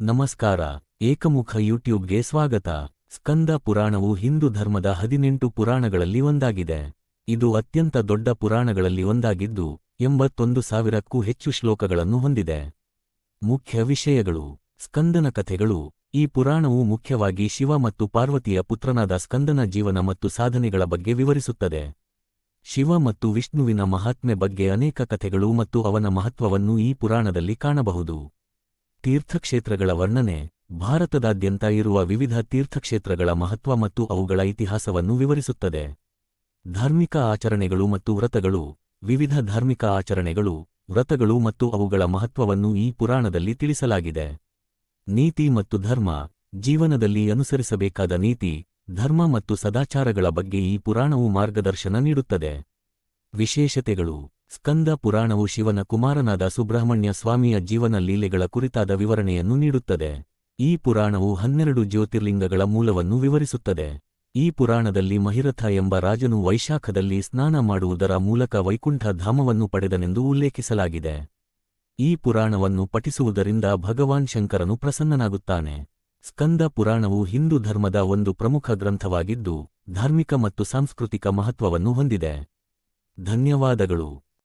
ನಮಸ್ಕಾರ, ಏಕಮುಖ ಯೂಟ್ಯೂಬ್ಗೆ ಸ್ವಾಗತ. ಸ್ಕಂದ ಪುರಾಣವು ಹಿಂದೂ ಧರ್ಮದ ಹದಿನೆಂಟು ಪುರಾಣಗಳಲ್ಲಿ ಒಂದಾಗಿದೆ. ಇದು ಅತ್ಯಂತ ದೊಡ್ಡ ಪುರಾಣಗಳಲ್ಲಿ ಒಂದಾಗಿದ್ದು, ಎಂಬತ್ತೊಂದು ಸಾವಿರಕ್ಕೂ ಹೆಚ್ಚು ಶ್ಲೋಕಗಳನ್ನು ಹೊಂದಿದೆ. ಮುಖ್ಯ ವಿಷಯಗಳು. ಸ್ಕಂದನ ಕಥೆಗಳು. ಈ ಪುರಾಣವು ಮುಖ್ಯವಾಗಿ ಶಿವ ಮತ್ತು ಪಾರ್ವತಿಯ ಪುತ್ರನಾದ ಸ್ಕಂದನ ಜೀವನ ಮತ್ತು ಸಾಧನೆಗಳ ಬಗ್ಗೆ ವಿವರಿಸುತ್ತದೆ. ಶಿವ ಮತ್ತು ವಿಷ್ಣುವಿನ ಮಹಾತ್ಮೆ ಬಗ್ಗೆ ಅನೇಕ ಕಥೆಗಳು ಮತ್ತು ಅವನ ಮಹತ್ವವನ್ನು ಈ ಪುರಾಣದಲ್ಲಿ ಕಾಣಬಹುದು. ತೀರ್ಥಕ್ಷೇತ್ರಗಳ ವರ್ಣನೆ, ಭಾರತದಾದ್ಯಂತ ಇರುವ ವಿವಿಧ ತೀರ್ಥಕ್ಷೇತ್ರಗಳ ಮಹತ್ವ ಮತ್ತು ಅವುಗಳ ಇತಿಹಾಸವನ್ನು ವಿವರಿಸುತ್ತದೆ. ಧಾರ್ಮಿಕ ಆಚರಣೆಗಳು ಮತ್ತು ವ್ರತಗಳು, ವಿವಿಧ ಧಾರ್ಮಿಕ ಆಚರಣೆಗಳು, ವ್ರತಗಳು ಮತ್ತು ಅವುಗಳ ಮಹತ್ವವನ್ನು ಈ ಪುರಾಣದಲ್ಲಿ ತಿಳಿಸಲಾಗಿದೆ. ನೀತಿ ಮತ್ತು ಧರ್ಮ, ಜೀವನದಲ್ಲಿ ಅನುಸರಿಸಬೇಕಾದ ನೀತಿ, ಧರ್ಮ ಮತ್ತು ಸದಾಚಾರಗಳ ಬಗ್ಗೆ ಈ ಪುರಾಣವು ಮಾರ್ಗದರ್ಶನ ನೀಡುತ್ತದೆ. ವಿಶೇಷತೆಗಳು ಸ್ಕಂದ ಪುರಾಣವು ಶಿವನ ಕುಮಾರನಾದ ಸುಬ್ರಹ್ಮಣ್ಯ ಸ್ವಾಮಿಯ ಜೀವನ ಲೀಲೆಗಳ ಕುರಿತಾದ ವಿವರಣೆಯನ್ನು ನೀಡುತ್ತದೆ. ಈ ಪುರಾಣವು ಹನ್ನೆರಡು ಜ್ಯೋತಿರ್ಲಿಂಗಗಳ ಮೂಲವನ್ನು ವಿವರಿಸುತ್ತದೆ. ಈ ಪುರಾಣದಲ್ಲಿ ಮಹಿರಥ ಎಂಬ ರಾಜನು ವೈಶಾಖದಲ್ಲಿ ಸ್ನಾನ ಮಾಡುವುದರ ಮೂಲಕ ವೈಕುಂಠ ಧಾಮವನ್ನು ಪಡೆದನೆಂದು ಉಲ್ಲೇಖಿಸಲಾಗಿದೆ. ಈ ಪುರಾಣವನ್ನು ಪಠಿಸುವುದರಿಂದ ಭಗವಾನ್ ಶಂಕರನು ಪ್ರಸನ್ನನಾಗುತ್ತಾನೆ. ಸ್ಕಂದ ಪುರಾಣವು ಹಿಂದೂ ಧರ್ಮದ ಒಂದು ಪ್ರಮುಖ ಗ್ರಂಥವಾಗಿದ್ದು, ಧಾರ್ಮಿಕ ಮತ್ತು ಸಾಂಸ್ಕೃತಿಕ ಮಹತ್ವವನ್ನು ಹೊಂದಿದೆ. ಧನ್ಯವಾದಗಳು.